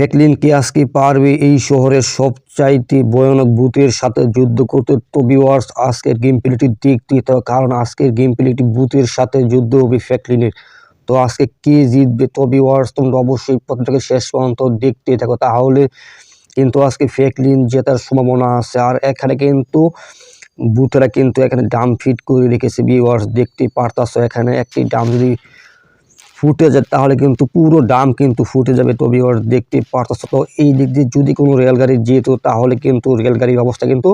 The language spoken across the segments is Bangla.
ফেকলিন কে আজকে পারবে এই শহরের সবচাইতে ভয়ানক বুথের সাথে যুদ্ধ করতে তো ভিউয়ার্স আজকের গেম প্লেটি দেখতে কারণ আজকের গেম প্লেটি সাথে যুদ্ধ হবে ফেকলিনের। তো আজকে কে জিতবে তো ভিউয়ার্স তোমরা অবশ্যই প্রথমটাকে শেষ পর্যন্ত দেখতে থাকো। তাহলে কিন্তু আজকে ফেকলিন জেতার সম্ভাবনা আছে। আর এখানে কিন্তু বুথেরা কিন্তু এখানে ডাম ফিট করে রেখেছে। ভিউয়ার্স দেখতে পারতাছো এখানে একটি ডাম যদি ফুটে যায় তাহলে কিন্তু পুরো ডাম কিন্তু ফুটে যাবে। তবে ওর দেখতে পারতেছ তো, এই দিক দিয়ে যদি কোনো রেলগাড়ি যেত, তাহলে কিন্তু রেলগাড়ির অবস্থা কিন্তু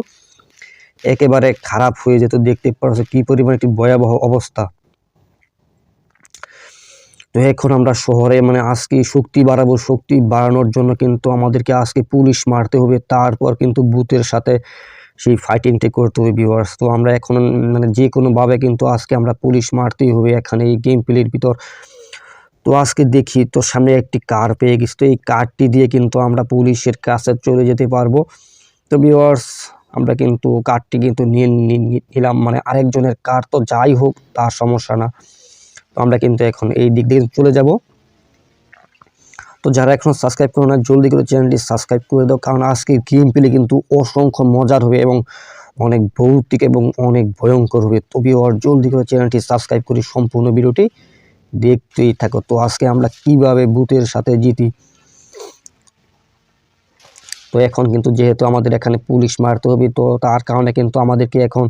একেবারে খারাপ হয়ে যেত। দেখতে পারছ কি পরিমাণ একটি ভয়াবহ অবস্থা। তো এখন আমরা শহরে মানে আজকে শক্তি বাড়াবো, শক্তি বাড়ানোর জন্য কিন্তু আমাদেরকে আজকে পুলিশ মারতে হবে। তারপর কিন্তু বুথের সাথে সেই ফাইটিংটা করতে হবে ভিউয়ার্স তো আমরা এখন মানে যে কোনোভাবে কিন্তু আজকে আমরা পুলিশ মারতেই হবে। এখানে এই গেম প্লের ভিতর তো আজকে দেখি তো সামনে একটি কার পেয়ে গেছি। তো এই কারটি দিয়ে কিন্তু আমরা পুলিশের কাছে চলে যেতে পারব। তো ভিওয়ার্স আমরা কিন্তু কারটি কিন্তু নিয়ে নিলাম। মানে আরেকজনের কার তো যাই হোক, তার সমস্যা না। তো আমরা কিন্তু এখন এই দিক দিয়ে চলে যাব। তো যারা এখন সাবস্ক্রাইব করো না, জলদি করে চ্যানেলটি সাবস্ক্রাইব করে দাও। কারণ আজকে গেম পেলে কিন্তু অসংখ্য মজার হবে এবং অনেক ভৌতিক এবং অনেক ভয়ঙ্কর হবে। তবে ভিওয়ার জলদি করে চ্যানেলটি সাবস্ক্রাইব করি সম্পূর্ণ ভিডিওটি দেখতেই থাকো। তো আজকে আমরা কীভাবে বুথের সাথে জিতি? তো এখন কিন্তু যেহেতু আমাদের এখানে পুলিশ মারতে হবে, তো তার কারণে কিন্তু আমাদেরকে এখন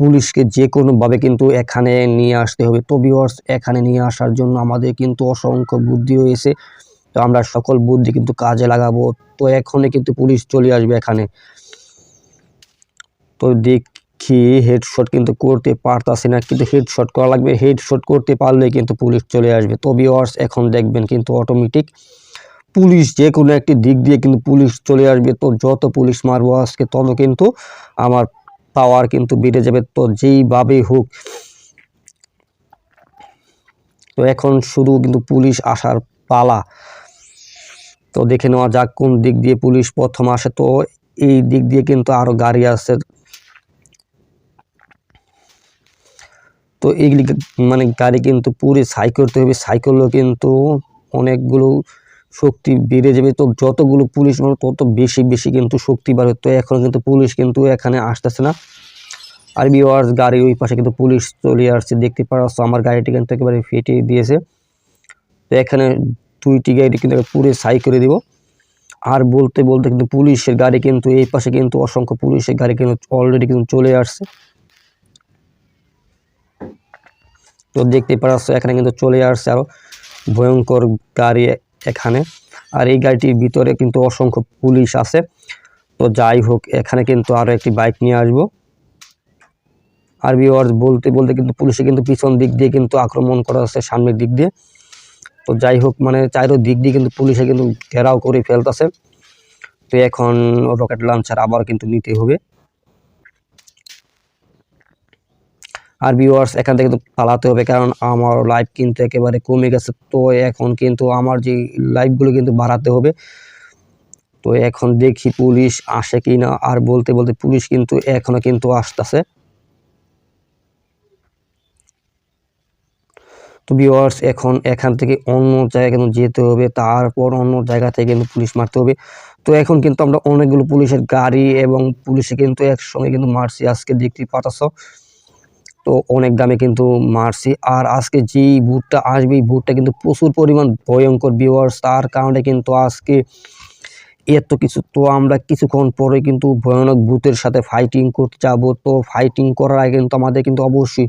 পুলিশকে যে কোনোভাবে কিন্তু এখানে নিয়ে আসতে হবে। তো ভিউয়ার্স এখানে নিয়ে আসার জন্য আমাদের কিন্তু অসংখ্য বুদ্ধি হয়েছে তো আমরা সকল বুদ্ধি কিন্তু কাজে লাগাবো। তো এখনই কিন্তু পুলিশ চলে আসবে এখানে। তো দেখি হেডশট কিন্তু করতে পারতাছি না, কিন্তু হেডশট করা লাগবে। হেডশট করতে পারলে কিন্তু পুলিশ চলে আসবে। তো ভিউয়ার্স এখন দেখবেন কিন্তু অটোমেটিক পুলিশ যে কোনো একটি দিক দিয়ে কিন্তু পুলিশ চলে আসবে। তো যত পুলিশ মারবো আজকে, তত কিন্তু আমার পাওয়ার কিন্তু বেড়ে যাবে। তো যেইভাবেই হোক, তো এখন শুধু কিন্তু পুলিশ আসার পালা। তো দেখে নেওয়া যাক কোন দিক দিয়ে পুলিশ প্রথম আসে। তো এই দিক দিয়ে কিন্তু আরও গাড়ি আছে। তো এইগুলি মানে গাড়ি কিন্তু পুরো সাই করতে হবে। সাইকেলও কিন্তু অনেকগুলো শক্তি বেড়ে যাবে। তো যতগুলো পুলিশ মারবে, তত বেশি বেশি কিন্তু শক্তি বাড়বে। তো এখন কিন্তু পুলিশ কিন্তু এখানে আসতেছে না। আর বিওয়ার্স গাড়ি ওই পাশে কিন্তু পুলিশ চলে আসছে। দেখতে পাচ্ছ আমার গাড়িটি কিন্তু একেবারে ফেটে দিয়েছে। তো এখানে দুইটি গাড়ি কিন্তু পুরো সাই করে দিব। আর বলতে বলতে কিন্তু পুলিশের গাড়ি কিন্তু এই পাশে কিন্তু অসংখ্য পুলিশের গাড়ি কিন্তু অলরেডি কিন্তু চলে আসছে। তো দেখতে পাচ্ছ, এখানে কিন্তু চলে আসছে আরও ভয়ঙ্কর গাড়ি এখানে। আর এই গাড়িটির ভিতরে কিন্তু অসংখ্য পুলিশ আছে। তো যাই হোক, এখানে কিন্তু আরও একটি বাইক নিয়ে আসব। আর ভিওয়ার্স বলতে বলতে কিন্তু পুলিশে কিন্তু পিছন দিক দিয়ে কিন্তু আক্রমণ করা হচ্ছে সামনের দিক দিয়ে। তো যাই হোক মানে চাইরো দিক দিয়ে কিন্তু পুলিশে কিন্তু ঘেরাও করে ফেলতেছে। তো এখন রকেট লঞ্চার আবার কিন্তু নিতে হবে। আর ভিউয়ার্স এখান থেকে পালাতে হবে, কারণ আমার লাইভ কিন্তু একেবারে কমে গেছে। তো এখন কিন্তু আমার যে লাইভগুলো কিন্তু বাড়াতে হবে। তো এখন দেখি পুলিশ আসে কি না আর বলতে বলতে পুলিশ কিন্তু এখনও কিন্তু আসতেছে। তো ভিউয়ার্স এখন এখান থেকে অন্য জায়গায় কিন্তু যেতে হবে, তারপর অন্য জায়গা থেকে কিন্তু পুলিশ মারতে হবে। তো এখন কিন্তু আমরা অনেকগুলো পুলিশের গাড়ি এবং পুলিশে কিন্তু একসঙ্গে কিন্তু মারছি, আজকে দেখতে পাচ্ছ তো অনেক দামে কিন্তু মারছি। আর আজকে যেই বুটটা আসবে, এই বুটটা কিন্তু প্রচুর পরিমাণ ভয়ঙ্কর ভিউয়ার্স তার কারণে কিন্তু আজকে এত কিছু। তো আমরা কিছুক্ষণ পরে কিন্তু ভয়ানক বুথের সাথে ফাইটিং করতে যাব। তো ফাইটিং করার আগে কিন্তু আমাদের কিন্তু অবশ্যই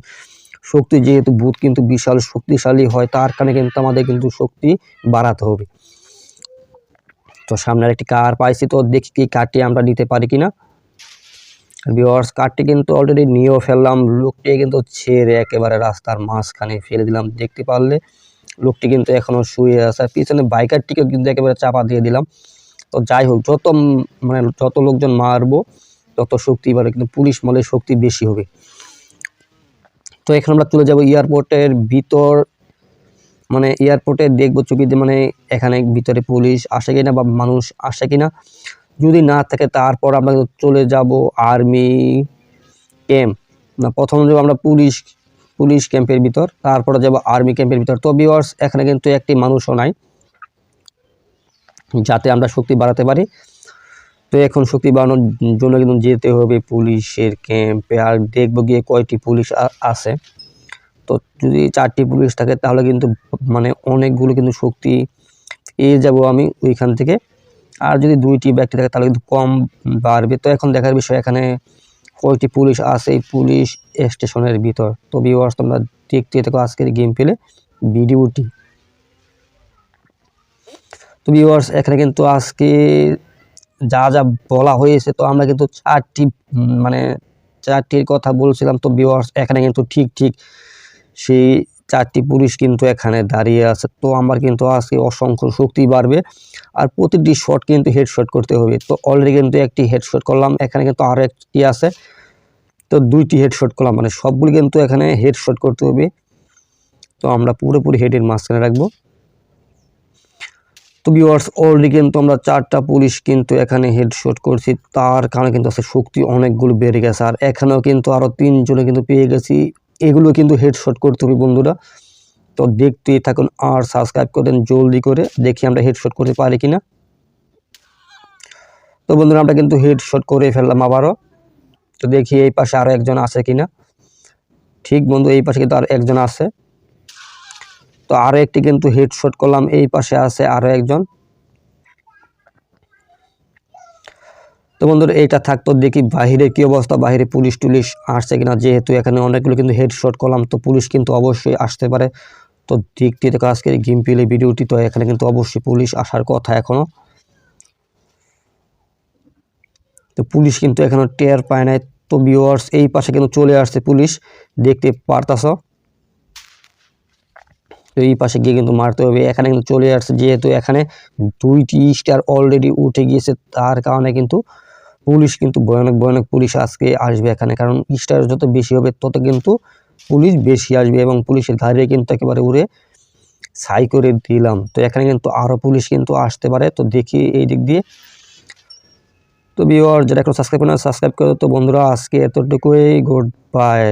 শক্তি, যেহেতু বুথ কিন্তু বিশাল শক্তিশালী হয়, তার কারণে কিন্তু আমাদের কিন্তু শক্তি বাড়াতে হবে। তো সামনে একটি কার পাইছি, তো দেখি কি কারটি আমরা নিতে পারি কিনা। ভিওয়ার্স কারটি কিন্তু অলরেডি নিয়েও ফেললাম। লোকটি কিন্তু ছেড়ে একেবারে রাস্তার মাঝখানে ফেলে দিলাম, দেখতে পারলে। লোকটি কিন্তু এখনও শুয়ে আছে। পিছনে বাইকারটিকেও কিন্তু একেবারে চাপা দিয়ে দিলাম। তো যাই হোক, যত মানে যত লোকজন মারবো, তত শক্তি বাড়বে, কিন্তু পুলিশ মলে শক্তি বেশি হবে। তো এখন আমরা চলে যাব এয়ারপোর্টের ভিতর। মানে এয়ারপোর্টে দেখব চুকিতে মানে এখানে ভিতরে পুলিশ আসে কিনা বা মানুষ আসে কিনা। যদি না থাকে তারপর আমরা চলে যাব আর্মি ক্যাম্প। না, প্রথম যাব আমরা পুলিশ পুলিশ ক্যাম্পের ভিতর, তারপরে যাব আর্মি ক্যাম্পের ভিতর। তো ভিওয়ার্স এখানে কিন্তু একটি মানুষও নাই, যাতে আমরা শক্তি বাড়াতে পারি। তো এখন শক্তি বাড়ানোর জন্য কিন্তু যেতে হবে পুলিশের ক্যাম্পে, আর দেখব গিয়ে কয়টি পুলিশ আছে। তো যদি চারটি পুলিশ থাকে, তাহলে কিন্তু মানে অনেকগুলো কিন্তু শক্তি পেয়ে যাব আমি ওইখান থেকে। আর যদি দুইটি ব্যক্তি থাকে, তাহলে কিন্তু কম বাড়বে। তো এখন দেখার বিষয়, এখানে কয়টি পুলিশ আছে এই পুলিশ স্টেশনের ভিতর। তো ভিউয়ার্স তোমরা দেখতে থাকো আজকের গেম পেলে ভিডিওটি। তো ভিউয়ার্স এখানে কিন্তু আজকে যা যা বলা হয়েছে, তো আমরা কিন্তু চারটি মানে চারটির কথা বলছিলাম। তো ভিউয়ার্স এখানে কিন্তু ঠিক ঠিক সেই চারটি পুলিশ কিন্তু এখানে দাঁড়িয়ে আছে। তো আমার কিন্তু আজকে অসংখ্য শক্তি বাড়বে আর প্রতিটি শট কিন্তু হেডশট করতে হবে। তো অলরেডি কিন্তু একটি হেডশট করলাম, এখানে কিন্তু আরও একটি আছে। তো দুইটি হেডশট করলাম মানে সবগুলি কিন্তু এখানে হেডশট করতে হবে। তো আমরা পুরোপুরি হেডের মাঝখানে রাখব। তো ভিউয়ার্স অলরেডি কিন্তু আমরা চারটা পুলিশ কিন্তু এখানে হেডশট করছি, তার কারণে কিন্তু আছে শক্তি অনেকগুলো বেড়ে গেছে। আর এখানেও কিন্তু আরও তিনজনে কিন্তু পেয়ে গেছি। এগুলো কিন্তু হেডশট করতে হবে বন্ধুরা। তো দেখতেই থাকুন আর সাবস্ক্রাইব করবেন, জলদি করে দেখি আমরা হেডশট করতে পারি কিনা। তো বন্ধুরা, আমরা কিন্তু হেডশট করে ফেললাম আবারও। তো দেখি এই পাশে আরও একজন আছে কিনা। ঠিক বন্ধু, এই পাশে কিন্তু আর একজন আছে। তো আরও একটি কিন্তু হেডশট করলাম, এই পাশে আছে আরও একজন। তো বন্ধুরা এইটা থাকতো দেখি বাহিরে কি অবস্থা, বাহিরে পুলিশ টুলিশ আসছে কিনা, যেহেতু এখানে অনেকগুলো কিন্তু হেডশট করলাম তো পুলিশ কিন্তু অবশ্যই আসতে পারে। তো দেখতে দেখো আজকের গেম প্লে ভিডিওটি তো এখানে কিন্তু অবশ্যই পুলিশ আসার কথা এখনও। তো পুলিশ কিন্তু এখনও টের পায় নাই। তো ভিউয়ার্স এই পাশে কিন্তু চলে আসছে পুলিশ, দেখতে পারতাছ? তো এই পাশে গিয়ে কিন্তু মারতে হবে। এখানে কিন্তু চলে আসছে, যেহেতু এখানে দুইটি স্টার অলরেডি উঠে গিয়েছে, তার কারণে কিন্তু পুলিশ কিন্তু ভয়ানক ভয়ানক পুলিশ আজকে আসবে এখানে। কারণ স্টার যত বেশি হবে, তত কিন্তু পুলিশ বেশি আসবে এবং পুলিশের গাড়ি কিন্তু একেবারে উড়ে ছাই করে দিলাম। তো এখানে কিন্তু আরও পুলিশ কিন্তু আসতে পারে। তো দেখি এই দিক দিয়ে। তো বিওর যেটা এখন সাবস্ক্রাইব করে সাবস্ক্রাইব করো। তো বন্ধুরা, আজকে এতটুকুই। Good bye